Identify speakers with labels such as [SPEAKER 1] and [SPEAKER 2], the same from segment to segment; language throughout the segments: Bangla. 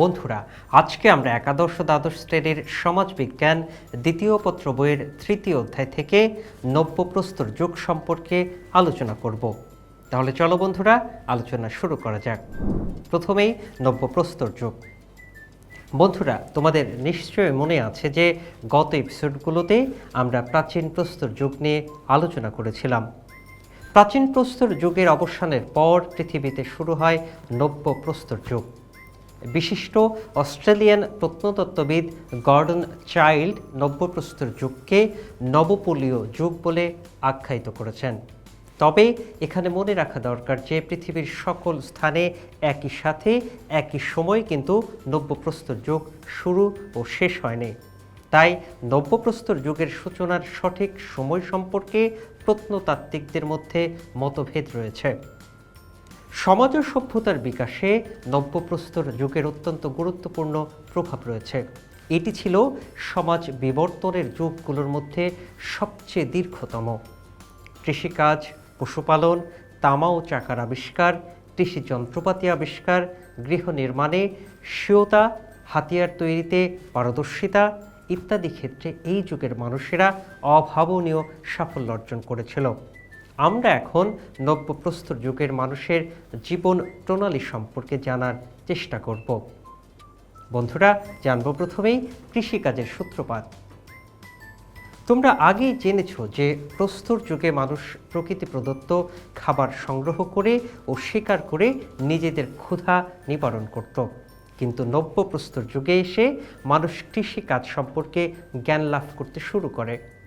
[SPEAKER 1] বন্ধুরা, আজকে আমরা একাদশ দ্বাদশ শ্রেণির সমাজবিজ্ঞান দ্বিতীয় পত্র বইয়ের তৃতীয় অধ্যায় থেকে নব্যপ্রস্তর যুগ সম্পর্কে আলোচনা করব। তাহলে চলো বন্ধুরা, আলোচনা শুরু করা যাক। প্রথমেই নব্যপ্রস্তর যুগ। বন্ধুরা, তোমাদের নিশ্চয়ই মনে আছে যে গত এপিসোডগুলোতে আমরা প্রাচীন প্রস্তর যুগ নিয়ে আলোচনা করেছিলাম। প্রাচীন প্রস্তর যুগের অবসানের পর পৃথিবীতে শুরু হয় নব্য প্রস্তর যুগ। বিশিষ্ট অস্ট্রেলিয়ান প্রত্নতত্ত্ববিদ গর্ডন চাইল্ড নব্যপ্রস্তর যুগকে নবপলীয় যুগ বলে আখ্যায়িত করেছেন। তবে এখানে মনে রাখা দরকার যে পৃথিবীর সকল স্থানে একই সাথে একই সময় কিন্তু নব্যপ্রস্তর যুগ শুরু ও শেষ হয়নি। তাই নব্যপ্রস্তর যুগের সূচনার সঠিক সময় সম্পর্কে প্রত্নতাত্ত্বিকদের মধ্যে মতভেদ রয়েছে। সমাজ ও সভ্যতার বিকাশে নব্যপ্রস্তর যুগের অত্যন্ত গুরুত্বপূর্ণ প্রভাব রয়েছে। এটি ছিল সমাজ বিবর্তনের যুগগুলোর মধ্যে সবচেয়ে দীর্ঘতম। কৃষিকাজ, পশুপালন, তামা ও চাকার আবিষ্কার, কৃষি যন্ত্রপাতি আবিষ্কার, গৃহ নির্মাণে স্বীয়তা, হাতিয়ার তৈরিতে পারদর্শিতা ইত্যাদি ক্ষেত্রে এই যুগের মানুষেরা অভাবনীয় সাফল্য অর্জন করেছিল। আমরা এখন নব্যপ্রস্তর যুগের মানুষের জীবন প্রণালী সম্পর্কে জানার চেষ্টা করব। বন্ধুরা, জানব প্রথমেই কৃষিকাজের সূত্রপাত। তোমরা আগেই জেনেছ যে প্রস্তর যুগে মানুষ প্রকৃতি প্রদত্ত খাবার সংগ্রহ করে ও শিকার করে নিজেদের ক্ষুধা নিবারণ করত। কিন্তু নব্য প্রস্তর যুগে এসে মানুষ কৃষিকাজ সম্পর্কে জ্ঞান লাভ করতে শুরু করে।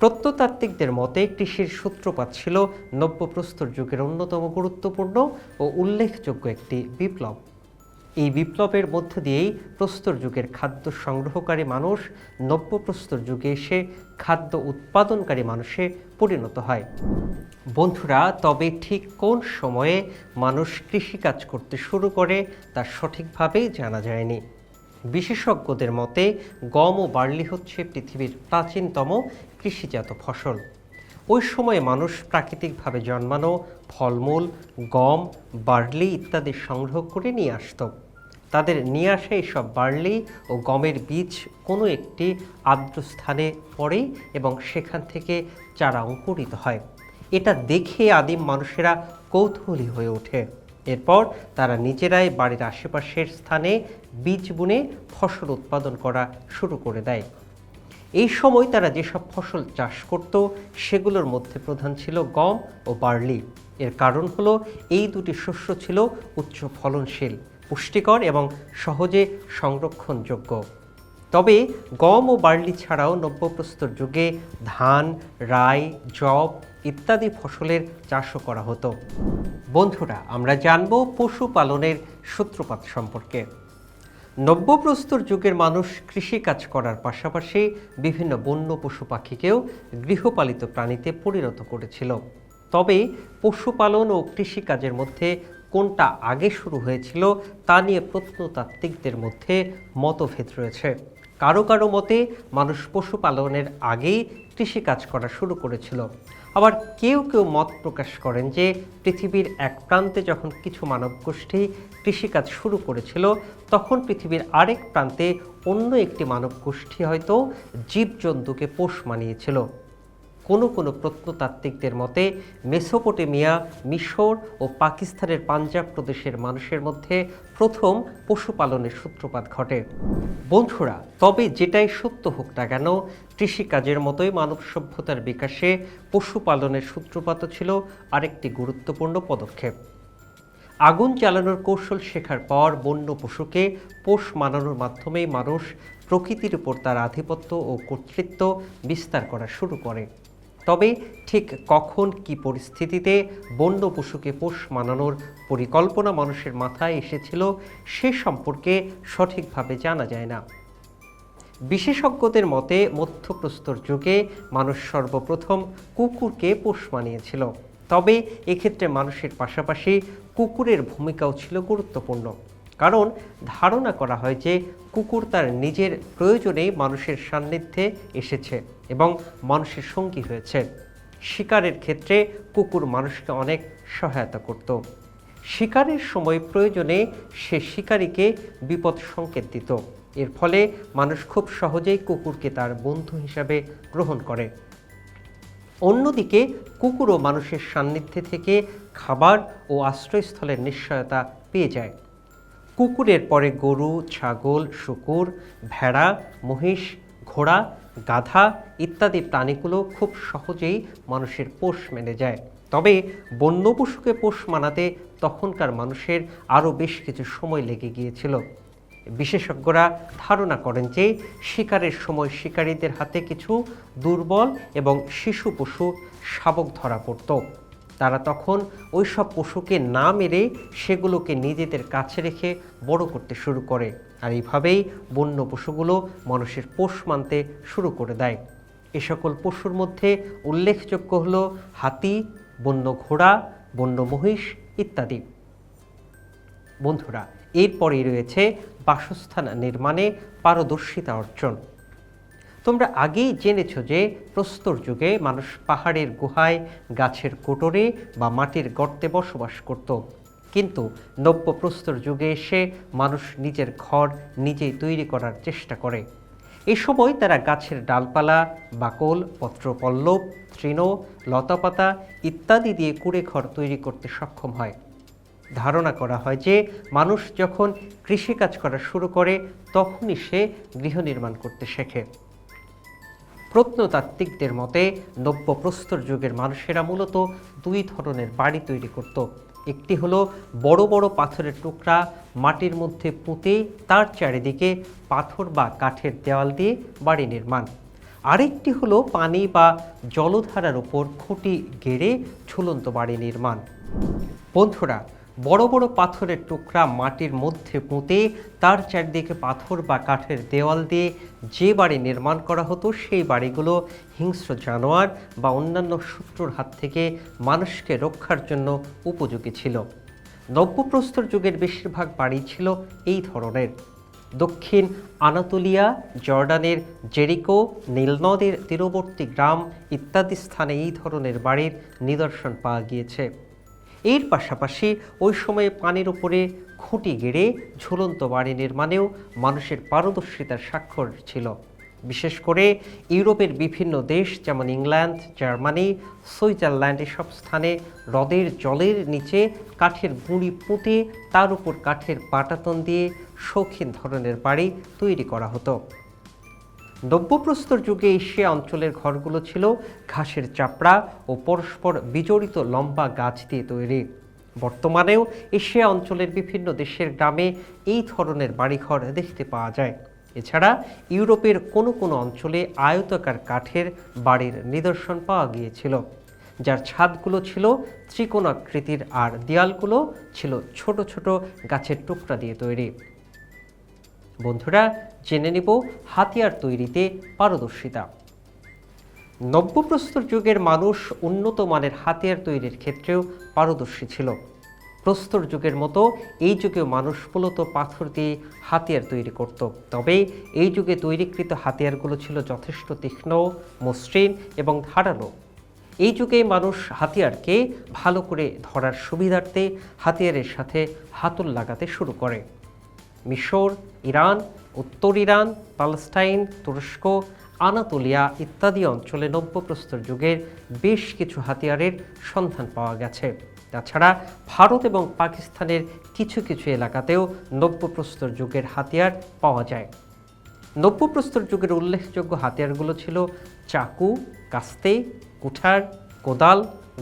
[SPEAKER 1] প্রত্নতাত্ত্বিকদের মতে কৃষির সূত্রপাত ছিল নব্যপ্রস্তর যুগের অন্যতম গুরুত্বপূর্ণ ও উল্লেখযোগ্য একটি বিপ্লব। এই বিপ্লবের মধ্য দিয়েই প্রস্তর যুগের খাদ্য সংগ্রহকারী মানুষ নব্যপ্রস্তর যুগে এসে খাদ্য উৎপাদনকারী মানুষে পরিণত হয়। বন্ধুরা, তবে ঠিক কোন সময়ে মানুষ কৃষিকাজ করতে শুরু করে তা সঠিকভাবেই জানা যায়নি। বিশেষজ্ঞদের মতে, গম ও বার্লি হচ্ছে পৃথিবীর প্রাচীনতম কৃষিজাত ফসল। ওই সময়ে মানুষ প্রাকৃতিকভাবে জন্মানো ফলমূল, গম, বার্লি ইত্যাদি সংগ্রহ করে নিয়ে আসত। তাদের নিয়ে আসা এইসব বার্লি ও গমের বীজ কোনো একটি আর্দ্র স্থানে পড়ে এবং সেখান থেকে চারা অঙ্কুরিত হয়। এটা দেখে আদিম মানুষেরা কৌতূহলী হয়ে ওঠে। এরপর তারা নিজেরাই বাড়ির আশেপাশের স্থানে বীজ বুনে ফসল উৎপাদন করা শুরু করে দেয়। এই সময় তারা যেসব ফসল চাষ করত, সেগুলোর মধ্যে প্রধান ছিল গম ও বার্লি। এর কারণ হলো, এই দুটি শস্য ছিল উচ্চ ফলনশীল, পুষ্টিকর এবং সহজে সংরক্ষণযোগ্য। তবে গম ও বার্লি ছাড়াও নব্যপ্রস্তর যুগে ধান, রাই জব ইত্যাদি ফসলের চাষও করা হতো। বন্ধুরা, আমরা জানব পশুপালনের সূত্রপাত সম্পর্কে। নব্যপ্রস্তর যুগের মানুষ কৃষিকাজ করার পাশাপাশি বিভিন্ন বন্য পশু পাখিকেও গৃহপালিত প্রাণীতে পরিণত করেছিল। তবে পশুপালন ও কৃষিকাজের মধ্যে কোনটা আগে শুরু হয়েছিল তা নিয়ে প্রত্নতাত্ত্বিকদের মধ্যে মতভেদ রয়েছে। কারও কারও মতে মানুষ পশুপালনের আগেই কৃষিকাজ করা শুরু করেছিল। আবার কেউ কেউ মত প্রকাশ করেন যে পৃথিবীর এক প্রান্তে যখন কিছু মানব গোষ্ঠী কৃষিকাজ শুরু করেছিল, তখন পৃথিবীর আরেক প্রান্তে অন্য একটি মানব গোষ্ঠী হয়তো জীবজন্তুকে পোষ মানিয়েছিল। কোনো কোনো প্রত্নতাত্ত্বিকদের মতে, মেসোপটেমিয়া, মিশর ও পাকিস্তানের পাঞ্জাব প্রদেশের মানুষের মধ্যে প্রথম পশুপালনের সূত্রপাত ঘটে। বন্ধুরা, তবে যেটাই সত্য হোক না কেন, কৃষিকাজের মতোই মানব সভ্যতার বিকাশে পশুপালনের সূত্রপাত ছিল আরেকটি গুরুত্বপূর্ণ পদক্ষেপ। আগুন চালানোর কৌশল শেখার পর বন্য পশুকে পোষ মানানোর মাধ্যমেই মানুষ প্রকৃতির উপর তার আধিপত্য ও কর্তৃত্ব বিস্তার করা শুরু করে। তবে ঠিক কখন কি পরিস্থিতিতে বন্য পশুকে পোষ মানানোর পরিকল্পনা মানুষের মাথায় এসেছিল সে সম্পর্কে সঠিকভাবে জানা যায় না। বিশেষজ্ঞদের মতে মধ্যপ্রস্তর যুগে মানুষ সর্বপ্রথম কুকুরকে পোষ মানিয়েছিল। তবে এক্ষেত্রে মানুষের পাশাপাশি কুকুরের ভূমিকাও ছিল গুরুত্বপূর্ণ। কারণ ধারণা করা হয় যে কুকুর তার নিজের প্রয়োজনেই মানুষের সান্নিধ্যে এসেছে এবং মানুষের সঙ্গী হয়েছে। শিকারের ক্ষেত্রে কুকুর মানুষকে অনেক সহায়তা করত। শিকারের সময় প্রয়োজনে সে শিকারীকে বিপদ সংকেত দিত। এর ফলে মানুষ খুব সহজেই কুকুরকে তার বন্ধু হিসাবে গ্রহণ করে। অন্যদিকে কুকুরও মানুষের সান্নিধ্যে থেকে খাবার ও আশ্রয়স্থলের নিশ্চয়তা পেয়ে যায়। কুকুরের পরে গরু, ছাগল, শুকুর, ভেড়া, মহিষ, ঘোড়া, গাধা ইত্যাদি প্রাণীগুলো খুব সহজেই মানুষের পোষ মেনে যায়। তবে বন্য পশুকে পোষ মানাতে তখনকার মানুষের আরও বেশ কিছু সময় লেগে গিয়েছিল। বিশেষজ্ঞরা ধারণা করেন যে শিকারের সময় শিকারীদের হাতে কিছু দুর্বল এবং শিশু পশু শাবক ধরা পড়ত। তারা তখন ওই সব পশুকে না মেরে সেগুলোকে নিজেদের কাছে রেখে বড় করতে শুরু করে। আর এইভাবেই বন্য পশুগুলো মানুষের পোষ মানতে শুরু করে দেয়। এ সকল পশুর মধ্যে উল্লেখযোগ্য হল হাতি, বন্য ঘোড়া, বন্য মহিষ ইত্যাদি। বন্ধুরা, এরপরেই রয়েছে বাসস্থান নির্মাণে পারদর্শিতা অর্জন। তোমরা আগেই জেনেছ যে প্রস্তর যুগে মানুষ পাহাড়ের গুহায়, গাছের কোটরে বা মাটির গর্তে বসবাস করত। কিন্তু নব্য প্রস্তর যুগে এসে মানুষ নিজের ঘর নিজেই তৈরি করার চেষ্টা করে। এ সময় তারা গাছের ডালপালা, বাকল, পত্রপল্লব, তৃণ, লতাপাতা ইত্যাদি দিয়ে কুড়ে ঘর তৈরি করতে সক্ষম হয়। ধারণা করা হয় যে মানুষ যখন কৃষিকাজ করা শুরু করে, তখনই সে গৃহ নির্মাণ করতে শেখে। প্রত্নতাত্ত্বিকদের মতে নব্য প্রস্তর যুগের মানুষেরা মূলত দুই ধরনের বাড়ি তৈরি করত। একটি হলো বড় বড় পাথরের টুকরা, মাটির মধ্যে পুঁতে তার চারিদিকে পাথর বা কাঠের দেওয়াল দিয়ে বাড়ি নির্মাণ। আরেকটি হলো পানি বা জলধারার উপর খুঁটি গেড়ে ঝুলন্ত বাড়ি নির্মাণ। বন্ধুরা বড় বড় পাথরের টুকরা মাটির মধ্যে পুঁতে তার চারদিকে পাথর বা কাঠের দেওয়াল দিয়ে যে বাড়ি নির্মাণ করা হতো সেই বাড়িগুলো হিংস্র জানোয়ার বা অন্যান্য শত্রুর হাত থেকে মানুষকে রক্ষার জন্য উপযোগী ছিল। নব্যপ্রস্তর যুগের বেশিরভাগ বাড়ি ছিল এই ধরনের। দক্ষিণ আনাতুলিয়া, জর্ডানের জেরিকো, নীলনদের তীরবর্তী গ্রাম ইত্যাদি স্থানে এই ধরনের বাড়ির নিদর্শন পাওয়া গিয়েছে। এর পাশাপাশি ওই সময়ে পানির উপরে খুঁটি গেড়ে ঝুলন্ত বাড়ি নির্মাণেও মানুষের পারদর্শিতার স্বাক্ষর ছিল। বিশেষ করে ইউরোপের বিভিন্ন দেশ যেমন ইংল্যান্ড, জার্মানি, সুইজারল্যান্ড এসব স্থানে হ্রদের জলের নিচে কাঠের গুঁড়ি পুঁতে তার উপর কাঠের পাটাতন দিয়ে শৌখিন ধরনের বাড়ি তৈরি করা হতো। নব্যপ্রস্তর যুগে এশিয়া অঞ্চলের ঘরগুলো ছিল ঘাসের চাপড়া ও পরস্পর বিজড়িত লম্বা গাছ দিয়ে তৈরি। বর্তমানেও এশিয়া অঞ্চলের বিভিন্ন দেশের গ্রামে এই ধরনের বাড়িঘর দেখতে পাওয়া যায়। এছাড়া ইউরোপের কোনো কোনো অঞ্চলে আয়তাকার কাঠের বাড়ির নিদর্শন পাওয়া গিয়েছিল। যার ছাদগুলো ছিল ত্রিকোণাকৃতির আর দেয়ালগুলো ছিল ছোট ছোট গাছের টুকরা দিয়ে তৈরি। বন্ধুরা জেনে নেব হাতিয়ার তৈরিতে পারদর্শিতা। নব্যপ্রস্তর যুগের মানুষ উন্নত মানের হাতিয়ার তৈরির ক্ষেত্রেও পারদর্শী ছিল। প্রস্তর যুগের মতো এই যুগেও মানুষ মূলত পাথর দিয়ে হাতিয়ার তৈরি করত। তবে এই যুগে তৈরিকৃত হাতিয়ারগুলো ছিল যথেষ্ট তীক্ষ্ণ, মসৃণ এবং ধারালো। এই যুগে মানুষ হাতিয়ারকে ভালো করে ধরার সুবিধার্থে হাতিয়ারের সাথে হাতল লাগাতে শুরু করে। মিশর ইরান, উত্তর ইরান পালেস্টাইন তুরস্ক, আনাতোলিয়া ইত্যাদি অঞ্চলে নব্যপ্রস্তর যুগের বেশ কিছু হাতিয়ারের সন্ধান পাওয়া গেছে। তাছাড়া ভারত এবং পাকিস্তানের কিছু কিছু এলাকাতেও নব্যপ্রস্তর যুগের হাতিয়ার পাওয়া যায়। নব্যপ্রস্তর যুগের উল্লেখযোগ্য হাতিয়ারগুলো ছিল চাকু, কাস্তে, কুঠার, কোদাল,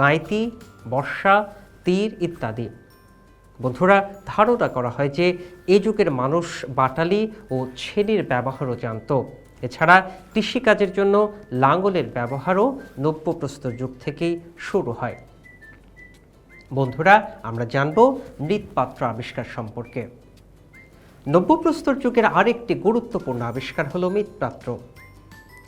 [SPEAKER 1] গাঁইতি, বর্ষা, তীর ইত্যাদি। বন্ধুরা, ধারণা করা হয় যে এ যুগের মানুষ বাটালি ও ছেনির ব্যবহারও জানত। এছাড়া কৃষিকাজের জন্য লাঙ্গলের ব্যবহারও নব্যপ্রস্তর যুগ থেকেই শুরু হয়। বন্ধুরা, আমরা জানব মৃৎপাত্র আবিষ্কার সম্পর্কে। নব্যপ্রস্তর যুগের আরেকটি গুরুত্বপূর্ণ আবিষ্কার হল মৃৎপাত্র।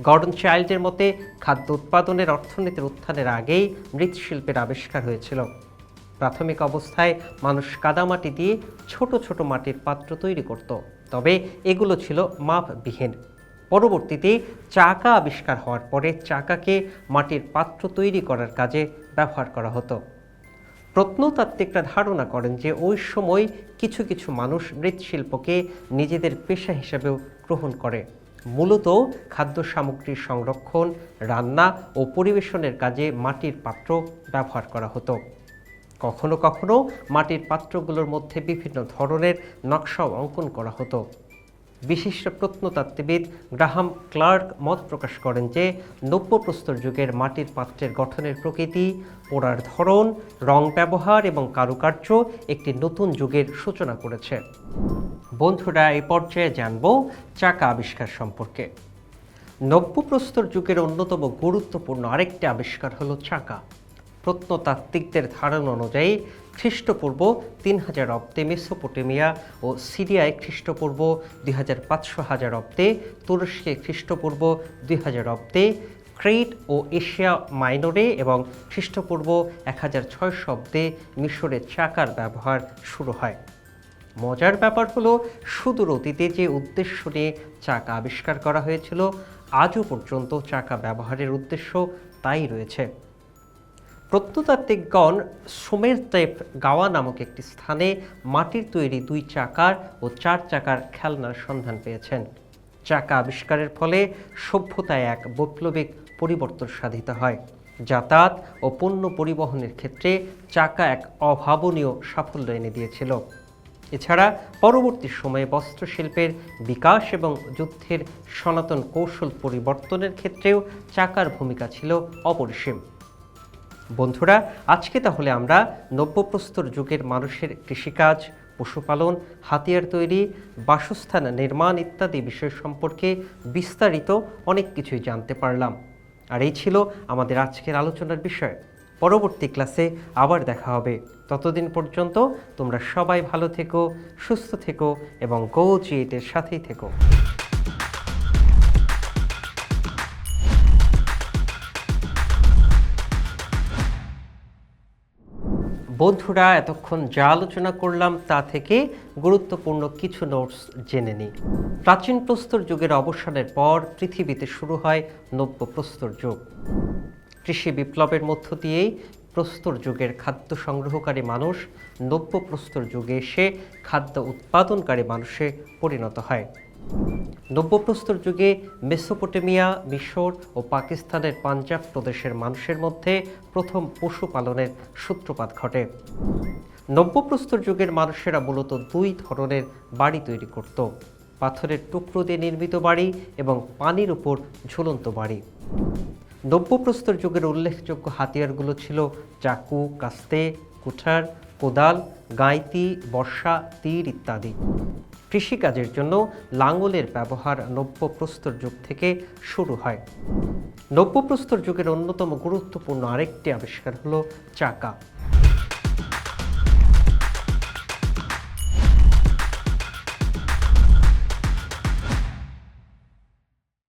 [SPEAKER 1] গর্ডন চাইল্ডের মতে, খাদ্য উৎপাদনের অর্থনীতির উত্থানের আগেই মৃৎশিল্পের আবিষ্কার হয়েছিল। প্রাথমিক অবস্থায় মানুষ কাদামাটি দিয়ে ছোট ছোট মাটির পাত্র তৈরি করত। তবে এগুলো ছিল মাপবিহীন। পরবর্তীতে চাকা আবিষ্কার হওয়ার পরে চাকাকে মাটির পাত্র তৈরি করার কাজে ব্যবহার করা হতো। প্রত্নতাত্ত্বিকরা ধারণা করেন যে ওই সময় কিছু কিছু মানুষ মৃৎশিল্পকে নিজেদের পেশা হিসেবেও গ্রহণ করে। মূলত খাদ্য সামগ্রীর সংরক্ষণ, রান্না ও পরিবেশনের কাজে মাটির পাত্র ব্যবহার করা হতো। কখনো কখনো মাটির পাত্রগুলোর মধ্যে বিভিন্ন ধরনের নকশাও অঙ্কন করা হতো। বিশিষ্ট প্রত্নতাত্ত্বিবিদ গ্রাহাম ক্লার্ক মত প্রকাশ করেন যে, নব্যপ্রস্তর যুগের মাটির পাত্রের গঠনের প্রকৃতি, পোড়ার ধরন, রং ব্যবহার এবং কারুকার্য একটি নতুন যুগের সূচনা করেছে। বন্ধুরা এই পর্যায়ে জানব চাকা আবিষ্কার সম্পর্কে। নব্যপ্রস্তর যুগের অন্যতম গুরুত্বপূর্ণ আরেকটি আবিষ্কার হলো চাকা। প্রত্নতাত্ত্বিকদের ধারণা অনুযায়ী, খ্রিস্টপূর্ব তিন হাজার অব্দে মেসোপটেমিয়া ও সিরিয়ায় খ্রিস্টপূর্ব দুই হাজার পাঁচশো হাজার অব্দে, তুরস্কে খ্রিস্টপূর্ব দুই হাজার অব্দে, ক্রেট ও এশিয়া মাইনরে এবং খ্রিস্টপূর্ব এক হাজার ছয়শো অব্দে মিশরে চাকার ব্যবহার শুরু হয়। মজার ব্যাপার হলো, সুদূর অতীতে যে উদ্দেশ্য নিয়ে চাকা আবিষ্কার করা হয়েছিল, আজও পর্যন্ত চাকা ব্যবহারের উদ্দেশ্য তাই রয়েছে। প্রত্নতাত্ত্বিকগণ সোমের তেপ গাওয়া নামক একটি স্থানে মাটির তৈরি দুই চাকার ও চার চাকার খেলনার সন্ধান পেয়েছেন। চাকা আবিষ্কারের ফলে সভ্যতায় এক বৈপ্লবিক পরিবর্তন সাধিত হয়। যাতায়াত ও পণ্য পরিবহনের ক্ষেত্রে চাকা এক অভাবনীয় সাফল্য এনে দিয়েছিল। এছাড়া পরবর্তী সময়ে বস্ত্রশিল্পের বিকাশ এবং যুদ্ধের সনাতন কৌশল পরিবর্তনের ক্ষেত্রেও চাকার ভূমিকা ছিল অপরিসীম। বন্ধুরা, আজকে তাহলে আমরা নব্যপ্রস্তর যুগের মানুষের কৃষিকাজ, পশুপালন, হাতিয়ার তৈরি, বাসস্থান নির্মাণ ইত্যাদি বিষয় সম্পর্কে বিস্তারিত অনেক কিছুই জানতে পারলাম। আর এই ছিল আমাদের আজকের আলোচনার বিষয়। পরবর্তী ক্লাসে আবার দেখা হবে। ততদিন পর্যন্ত তোমরা সবাই ভালো থেকো, সুস্থ থেকো এবং গো সাথেই থেকো। বন্ধুরা, এতক্ষণ যা আলোচনা করলাম তা থেকে গুরুত্বপূর্ণ কিছু নোটস জেনে নিই। প্রাচীন প্রস্তর যুগের অবসানের পর পৃথিবীতে শুরু হয় নব্য প্রস্তর যুগ। কৃষি বিপ্লবের মধ্য দিয়েই প্রস্তর যুগের খাদ্য সংগ্রহকারী মানুষ নব্য প্রস্তর যুগে এসে খাদ্য উৎপাদনকারী মানুষে পরিণত হয়। নব্যপ্রস্তর যুগে মেসোপটেমিয়া, মিশর ও পাকিস্তানের পাঞ্জাব প্রদেশের মানুষের মধ্যে প্রথম পশুপালনের সূত্রপাত ঘটে। নব্যপ্রস্তর যুগের মানুষেরা মূলত দুই ধরনের বাড়ি তৈরি করত। পাথরের টুকরো দিয়ে নির্মিত বাড়ি এবং পানির উপর ঝুলন্ত বাড়ি। নব্যপ্রস্তর যুগের উল্লেখযোগ্য হাতিয়ারগুলো ছিল চাকু, কাস্তে, কুঠার, কোদাল, গাঁইতি, বর্ষা, তীর ইত্যাদি। কৃষিকাজের জন্য লাঙলের ব্যবহার নব্যপ্রস্তর যুগ থেকে শুরু হয়। নব্যপ্রস্তর যুগের অন্যতম গুরুত্বপূর্ণ আরেকটি আবিষ্কার হলো চাকা।